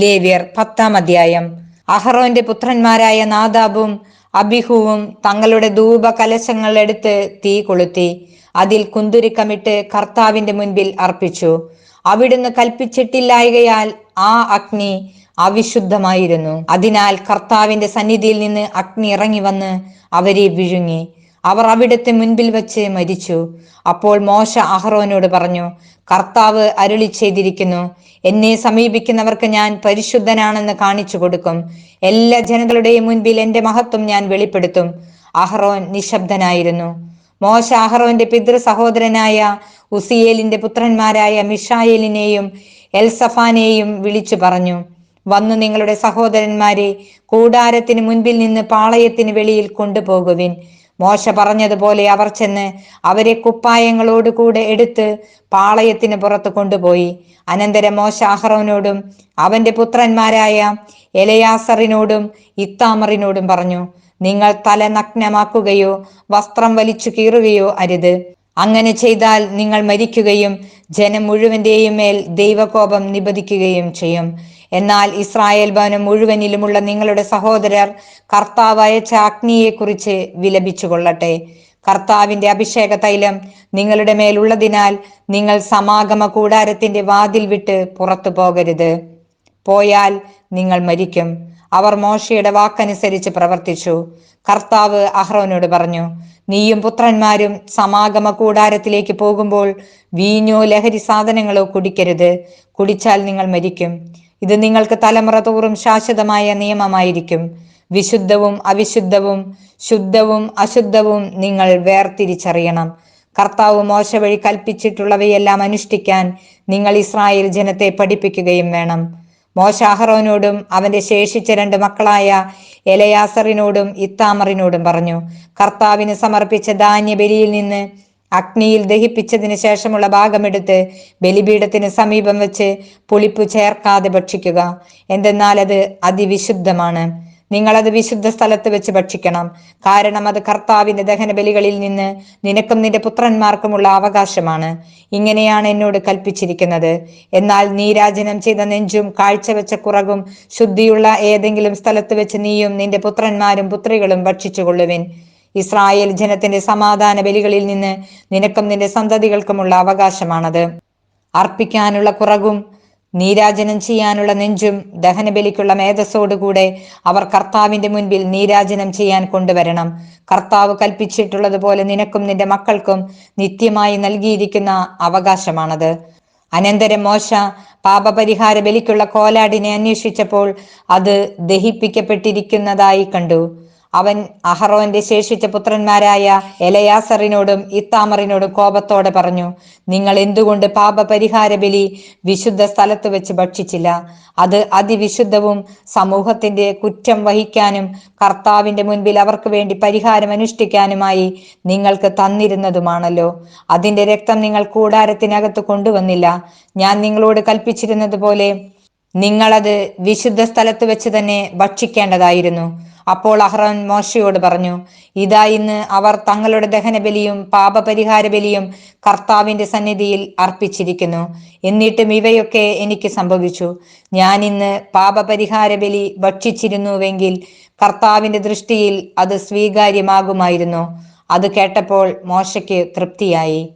ലേവ്യർ പത്താം അധ്യായം. അഹറോന്റെ പുത്രന്മാരായ നാദാബും അബിഹുവും തങ്ങളുടെ ധൂപ കലശങ്ങൾ എടുത്ത് തീ കൊളുത്തി. അതിൽ കുന്തുരുക്കമിട്ട് കർത്താവിന്റെ മുൻപിൽ അർപ്പിച്ചു. അവിടുന്ന് കൽപ്പിച്ചിട്ടില്ലായകയാൽ ആ അഗ്നി അവിശുദ്ധമായിരുന്നു. അതിനാൽ കർത്താവിന്റെ സന്നിധിയിൽ നിന്ന് അഗ്നി ഇറങ്ങി വന്ന് അവരെ വിഴുങ്ങി. അവർ അവിടുത്തെ മുൻപിൽ വച്ച് മരിച്ചു. അപ്പോൾ മോശ അഹ്റോനോട് പറഞ്ഞു കർത്താവ് അരുളി ചെയ്തിരിക്കുന്നു എന്നെ സമീപിക്കുന്നവർക്ക് ഞാൻ പരിശുദ്ധനാണെന്ന് കാണിച്ചു കൊടുക്കും. എല്ലാ ജനങ്ങളുടെയും മുൻപിൽ എന്റെ മഹത്വം ഞാൻ വെളിപ്പെടുത്തും. അഹ്റോൻ നിശബ്ദനായിരുന്നു. മോശ അഹ്റോന്റെ പിതൃ സഹോദരനായ ഉസിയേലിന്റെ പുത്രന്മാരായ മിഷായേലിനെയും എൽസഫാനെയും വിളിച്ചു പറഞ്ഞു വന്നു നിങ്ങളുടെ സഹോദരന്മാരെ കൂടാരത്തിന് മുൻപിൽ നിന്ന് പാളയത്തിന് വെളിയിൽ കൊണ്ടുപോകുവിൻ. മോശ പറഞ്ഞതുപോലെ അവർ ചെന്ന് അവരെ കുപ്പായങ്ങളോട് കൂടെ എടുത്ത് പാളയത്തിന് പുറത്ത് കൊണ്ടുപോയി. അനന്തരം മോശ അഹ്റോനോടും അവന്റെ പുത്രന്മാരായ എലയാസറിനോടും ഇത്താമറിനോടും പറഞ്ഞു നിങ്ങൾ തല നഗ്നമാക്കുകയോ വസ്ത്രം വലിച്ചു കീറുകയോ അരുത്. അങ്ങനെ ചെയ്താൽ നിങ്ങൾ മരിക്കുകയും ജനം മുഴുവന്റെയും മേൽ ദൈവകോപം നിബദിക്കുകയും ചെയ്യും. എന്നാൽ ഇസ്രായേൽ ഭവനം മുഴുവനിലുമുള്ള നിങ്ങളുടെ സഹോദരർ കർത്താവായ ചാഗ്നിയെക്കുറിച്ച് വിലപിച്ചു കൊള്ളട്ടെ കർത്താവിന്റെ അഭിഷേക തൈലം നിങ്ങളുടെ മേലുള്ളതിനാൽ നിങ്ങൾ സമാഗമ കൂടാരത്തിന്റെ വാതിൽ വിട്ട് പുറത്തു പോകരുത്. പോയാൽ നിങ്ങൾ മരിക്കും. അവർ മോശയുടെ വാക്കനുസരിച്ച് പ്രവർത്തിച്ചു. കർത്താവ് അഹ്റോനോട് പറഞ്ഞു നീയും പുത്രന്മാരും സമാഗമ കൂടാരത്തിലേക്ക് പോകുമ്പോൾ വീഞ്ഞോ ലഹരി സാധനങ്ങളോ കുടിക്കരുത്. കുടിച്ചാൽ നിങ്ങൾ മരിക്കും. ഇത് നിങ്ങൾക്ക് തലമുറ തോറും ശാശ്വതമായ നിയമമായിരിക്കും. വിശുദ്ധവും അവിശുദ്ധവും ശുദ്ധവും അശുദ്ധവും നിങ്ങൾ വേർതിരിച്ചറിയണം. കർത്താവ് മോശ വഴി കൽപ്പിച്ചിട്ടുള്ളവയെല്ലാം അനുഷ്ഠിക്കാൻ നിങ്ങൾ ഇസ്രായേൽ ജനത്തെ പഠിപ്പിക്കുകയും വേണം. മോശ അഹറോനോടും അവന്റെ ശേഷിച്ച രണ്ട് മക്കളായ എലയാസറിനോടും ഇത്താമറിനോടും പറഞ്ഞു കർത്താവിന് സമർപ്പിച്ച ധാന്യബലിയിൽ നിന്ന് അഗ്നിയിൽ ദഹിപ്പിച്ചതിന് ശേഷമുള്ള ഭാഗമെടുത്ത് ബലിപീഠത്തിന് സമീപം വെച്ച് പുളിപ്പ് ചേർക്കാതെ ഭക്ഷിക്കുക. എന്തെന്നാൽ അത് അതിവിശുദ്ധമാണ്. നിങ്ങൾ അത് വിശുദ്ധ സ്ഥലത്ത് വെച്ച് ഭക്ഷിക്കണം. കാരണം അത് കർത്താവിന്റെ ദഹന ബലികളിൽ നിന്ന് നിനക്കും നിന്റെ പുത്രന്മാർക്കുമുള്ള അവകാശമാണ്. ഇങ്ങനെയാണ് എന്നോട് കൽപ്പിച്ചിരിക്കുന്നത്. എന്നാൽ നീരാജനം ചെയ്ത നെഞ്ചും കാഴ്ചവെച്ച കുറകും ശുദ്ധിയുള്ള ഏതെങ്കിലും സ്ഥലത്ത് വെച്ച് നീയും നിന്റെ പുത്രന്മാരും പുത്രികളും ഭക്ഷിച്ചുകൊള്ളുവിൻ. ഇസ്രായേൽ ജനത്തിന്റെ സമാധാന ബലികളിൽ നിന്ന് നിനക്കും നിന്റെ സന്തതികൾക്കുമുള്ള അവകാശമാണത്. അർപ്പിക്കാനുള്ള കുറവും നീരാജനം ചെയ്യാനുള്ള നെഞ്ചും ദഹനബലിക്കുള്ള മേധസ്സോടുകൂടെ അവർ കർത്താവിന്റെ മുൻപിൽ നീരാജനം ചെയ്യാൻ കൊണ്ടുവരണം. കർത്താവ് കൽപ്പിച്ചിട്ടുള്ളതുപോലെ നിനക്കും നിന്റെ മക്കൾക്കും നിത്യമായി നൽകിയിരിക്കുന്ന അവകാശമാണത്. അനന്തരം മോശ പാപപരിഹാര ബലിക്കുള്ള കോലാടിനെ അന്വേഷിച്ചപ്പോൾ അത് ദഹിപ്പിക്കപ്പെട്ടിരിക്കുന്നതായി കണ്ടു. അവൻ അഹറോന്റെ ശേഷിച്ച പുത്രന്മാരായ എലയാസറിനോടും ഇത്താമറിനോടും കോപത്തോടെ പറഞ്ഞു നിങ്ങൾ എന്തുകൊണ്ട് പാപപരിഹാര ബലി വിശുദ്ധ സ്ഥലത്ത് വെച്ച് ഭക്ഷിച്ചില്ല? അത് അതിവിശുദ്ധവും സമൂഹത്തിന്റെ കുറ്റം വഹിക്കാനും കർത്താവിന്റെ മുൻപിൽ അവർക്ക് വേണ്ടി പരിഹാരം അനുഷ്ഠിക്കാനുമായി നിങ്ങൾക്ക് തന്നിരുന്നതുമാണല്ലോ. അതിന്റെ രക്തം നിങ്ങൾ കൂടാരത്തിനകത്ത് കൊണ്ടുവന്നില്ല. ഞാൻ നിങ്ങളോട് കൽപ്പിച്ചിരുന്നത് പോലെ നിങ്ങളത് വിശുദ്ധ സ്ഥലത്ത് വെച്ച് തന്നെ ഭക്ഷിക്കേണ്ടതായിരുന്നു. അപ്പോൾ അഹ്റോൻ മോശയോട് പറഞ്ഞു ഇതാ ഇന്ന് അവർ തങ്ങളുടെ ദഹനബലിയും പാപപരിഹാര ബലിയും കർത്താവിന്റെ സന്നിധിയിൽ അർപ്പിച്ചിരിക്കുന്നു. എന്നിട്ടും ഇവയൊക്കെ എനിക്ക് സംഭവിച്ചു. ഞാൻ ഇന്ന് പാപപരിഹാര ബലി ഭക്ഷിച്ചിരുന്നുവെങ്കിൽ കർത്താവിന്റെ ദൃഷ്ടിയിൽ അത് സ്വീകാര്യമാകുമായിരുന്നു. അത് കേട്ടപ്പോൾ മോശയ്ക്ക് തൃപ്തിയായി.